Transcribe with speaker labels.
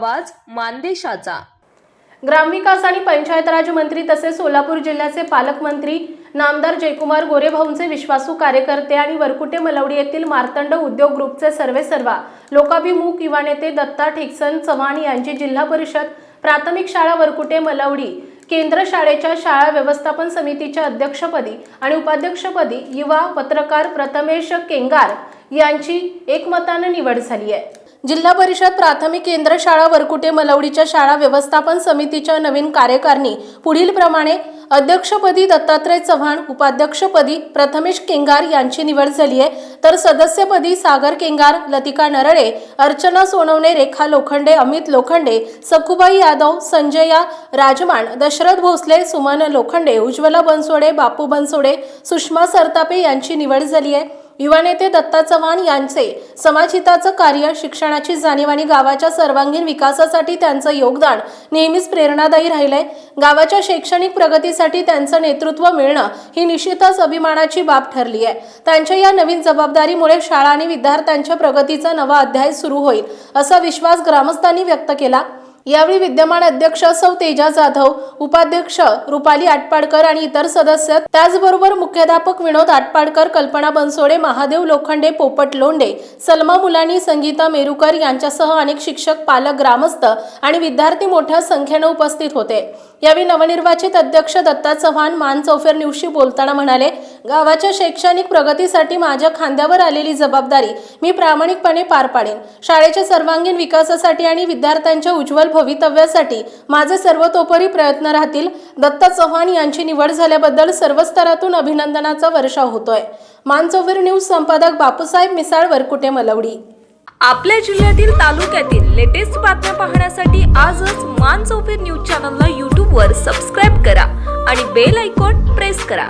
Speaker 1: आवाज मानदेशाचा.
Speaker 2: ग्रामविकास आणि पंचायत राज मंत्री तसेच सोलापूर जिल्ह्याचे पालकमंत्री नामदार जयकुमार गोरेभाऊंचे विश्वासू कार्यकर्ते आणि वरकुटे मलवडी येथील मार्तंड उद्योग ग्रुपचे सर्वे सर्वा लोकाभिमुख युवा नेते दत्ता ठेकसन चव्हाण यांची जिल्हा परिषद प्राथमिक शाळा वरकुटे मलवडी केंद्र शाळेच्या शाळा व्यवस्थापन समितीच्या अध्यक्षपदी आणि उपाध्यक्षपदी युवा पत्रकार प्रथमेश केंगार यांची एकमतानं निवड झाली आहे. जिल्हा परिषद प्राथमिक केंद्र शाळा वरकुटे मलवडीच्या शाळा व्यवस्थापन समितीच्या नवीन कार्यकारिणी पुढील प्रमाणे अध्यक्षपदी दत्तात्रय चव्हाण उपाध्यक्षपदी प्रथमेश केंगार यांची निवड झाली आहे. तर सदस्यपदी सागर केंगार लतिका नरळे अर्चना सोनवणे रेखा लोखंडे अमित लोखंडे सखुबाई यादव संजया राजमान दशरथ भोसले सुमन लोखंडे उज्ज्वला बनसोडे बापू बनसोडे सुषमा सरतापे यांची निवड झाली आहे. युवा नेते दत्ता चव्हाण यांचे समाजहिताचं कार्य शिक्षणाची जाणीव आणि गावाच्या सर्वांगीण विकासासाठी त्यांचं योगदान नेहमीच प्रेरणादायी राहिलंय. गावाच्या शैक्षणिक प्रगतीसाठी त्यांचं नेतृत्व मिळणं ही निश्चितच अभिमानाची बाब ठरली आहे त्यांच्या या नवीन जबाबदारीमुळे शाळा आणि विद्यार्थ्यांच्या प्रगतीचा नवा अध्याय सुरू होईल असा विश्वास ग्रामस्थांनी व्यक्त केला. यावेळी विद्यमान अध्यक्ष सौ तेजा जाधव उपाध्यक्ष रुपाली आटपाडकर आणि इतर सदस्य त्याचबरोबर मुख्याध्यापक विनोद आटपाडकर कल्पना बनसोडे महादेव लोखंडे पोपट लोंडे सलमा मुलानी संगीता मेरुकर यांच्यासह अनेक शिक्षक पालक ग्रामस्थ आणि विद्यार्थी मोठ्या संख्येनं उपस्थित होते. यावेळी नवनिर्वाचित अध्यक्ष दत्ता चव्हाण मान चौफेर न्यूजशी बोलताना म्हणाले गावाच्या शैक्षणिक प्रगतीसाठी माझ्या खांद्यावर आलेली जबाबदारी मी प्रामाणिकपणे पार पाडेन. शाळेच्या सर्वांगीण विकासासाठी आणि विद्यार्थ्यांच्या उज्ज्वल भवितव्यासाठी माझे सर्वतोपरी प्रयत्न राहतील. दत्ता चव्हाण यांची निवड झाल्याबद्दल सर्व स्तरातून अभिनंदनाचा वर्षाव होतोय. मानचौफेर न्यूज संपादक बापूसाहेब मिसाळ वरकुटे मलवडी.
Speaker 1: आपल्या जिल्ह्यातील तालुक्यातील लेटेस्ट बातम्या पाहण्यासाठी आजच मान चौफेर न्यूज चॅनलला यूट्यूबवर सबस्क्राईब करा आणि बेल आयकॉन प्रेस करा.